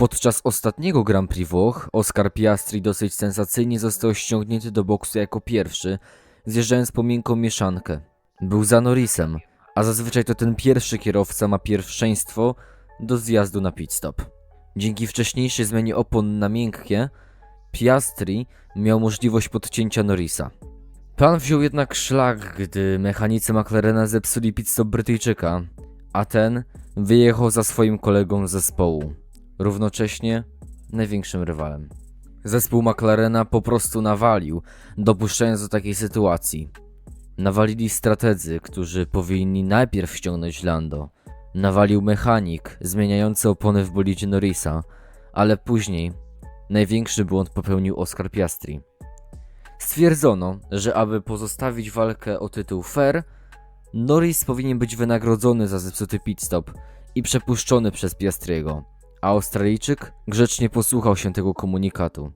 Podczas ostatniego Grand Prix Włoch Oscar Piastri dosyć sensacyjnie został ściągnięty do boksu jako pierwszy, zjeżdżając po miękką mieszankę. Był za Norrisem, a zazwyczaj to ten pierwszy kierowca ma pierwszeństwo do zjazdu na pit stop. Dzięki wcześniejszej zmianie opon na miękkie, Piastri miał możliwość podcięcia Norrisa. Plan wziął jednak szlak, gdy mechanicy McLarena zepsuli pit stop Brytyjczyka, a ten wyjechał za swoim kolegą z zespołu, równocześnie największym rywalem. Zespół McLarena po prostu nawalił, dopuszczając do takiej sytuacji. Nawalili strategzy, którzy powinni najpierw ściągnąć Lando. Nawalił mechanik, zmieniający opony w bolidzie Norrisa, ale później największy błąd popełnił Oscar Piastri. Stwierdzono, że aby pozostawić walkę o tytuł fair, Norris powinien być wynagrodzony za zepsuty pit stop i przepuszczony przez Piastriego, Australijczyk grzecznie posłuchał się tego komunikatu.